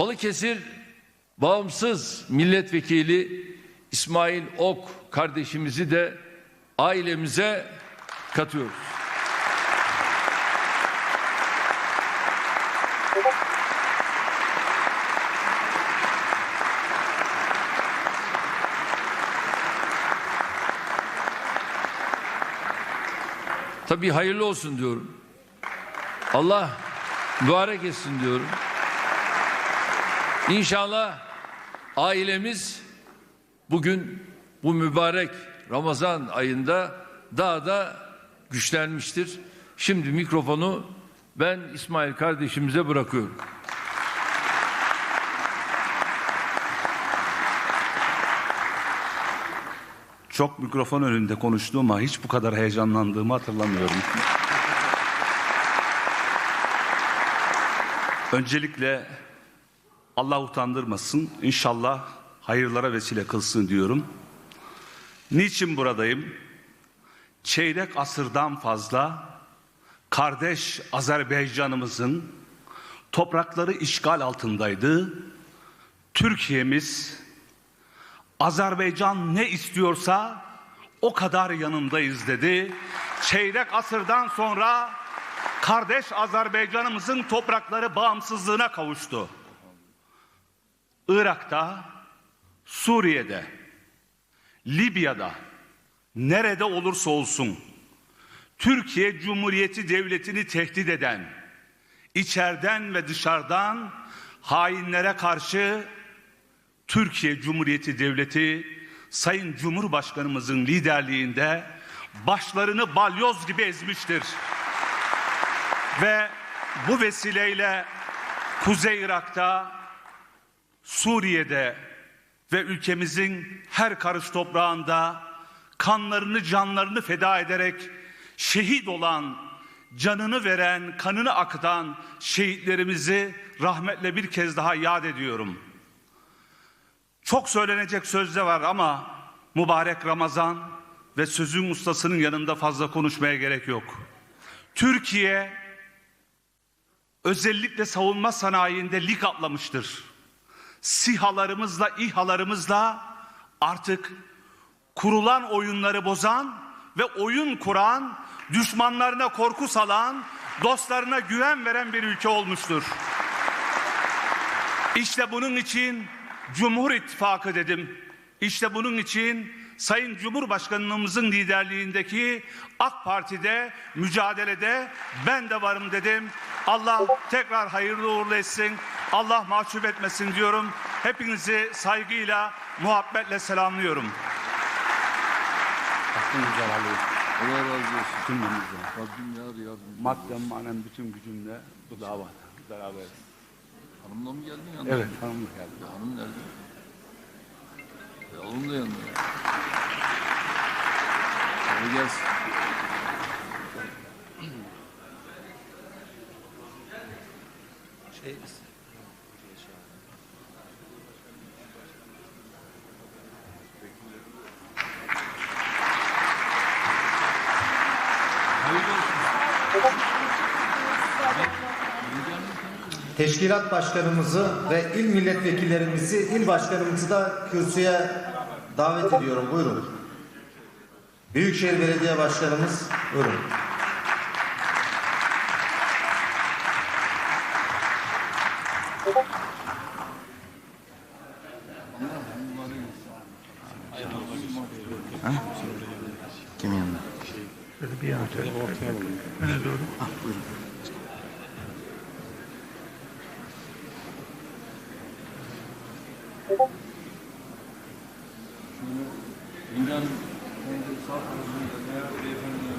Balıkesir bağımsız milletvekili İsmail Ok kardeşimizi de ailemize katıyoruz. Tabii hayırlı olsun diyorum. Allah mübarek etsin diyorum. İnşallah ailemiz bugün bu mübarek Ramazan ayında daha da güçlenmiştir. Şimdi mikrofonu ben İsmail kardeşimize bırakıyorum. Çok mikrofon önünde konuştuğuma hiç bu kadar heyecanlandığımı hatırlamıyorum. Öncelikle Allah utandırmasın. İnşallah hayırlara vesile kılsın diyorum. Niçin buradayım? Çeyrek asırdan fazla kardeş Azerbaycan'ımızın toprakları işgal altındaydı. Türkiye'miz Azerbaycan ne istiyorsa o kadar yanındayız dedi. Çeyrek asırdan sonra kardeş Azerbaycan'ımızın toprakları bağımsızlığına kavuştu. Irak'ta, Suriye'de, Libya'da, nerede olursa olsun Türkiye Cumhuriyeti Devleti'ni tehdit eden, içeriden ve dışarıdan hainlere karşı Türkiye Cumhuriyeti Devleti Sayın Cumhurbaşkanımızın liderliğinde başlarını balyoz gibi ezmiştir. Ve bu vesileyle Kuzey Irak'ta, Suriye'de ve ülkemizin her karış toprağında kanlarını canlarını feda ederek şehit olan, canını veren, kanını akıtan şehitlerimizi rahmetle bir kez daha yad ediyorum. Çok söylenecek sözde var ama mübarek Ramazan ve sözün ustasının yanında fazla konuşmaya gerek yok. Türkiye özellikle savunma sanayinde lig atlamıştır. SİHA'larımızla, İHA'larımızla artık kurulan oyunları bozan ve oyun kuran, düşmanlarına korku salan, dostlarına güven veren bir ülke olmuştur. İşte bunun için Cumhur İttifakı dedim. İşte bunun için Sayın Cumhurbaşkanımızın liderliğindeki AK Parti'de mücadelede ben de varım dedim. Allah tekrar hayırlı uğurlu etsin. Allah mahcup etmesin diyorum. Hepinizi saygıyla, muhabbetle selamlıyorum. Allah razı olsun. Cümlemizle. Rabbim yar yardım. Maddem manen bütün gücümle bu dava beraberiz. Hanımla mı geldin yanına? Evet hanımla geldi. Ya hanım nerede? Ya oğlum da yanında. Hadi gelsin. Teşkilat başkanımızı ve il milletvekillerimizi, il başkanımızı da kürsüye davet ediyorum. Buyurun. Büyükşehir Belediye Başkanımız, buyurun. Kimin yanında? Şöyle bir yana şöyle. Öne doğru. Ah, buyurun. İnan sağ tarafında veya beyefendi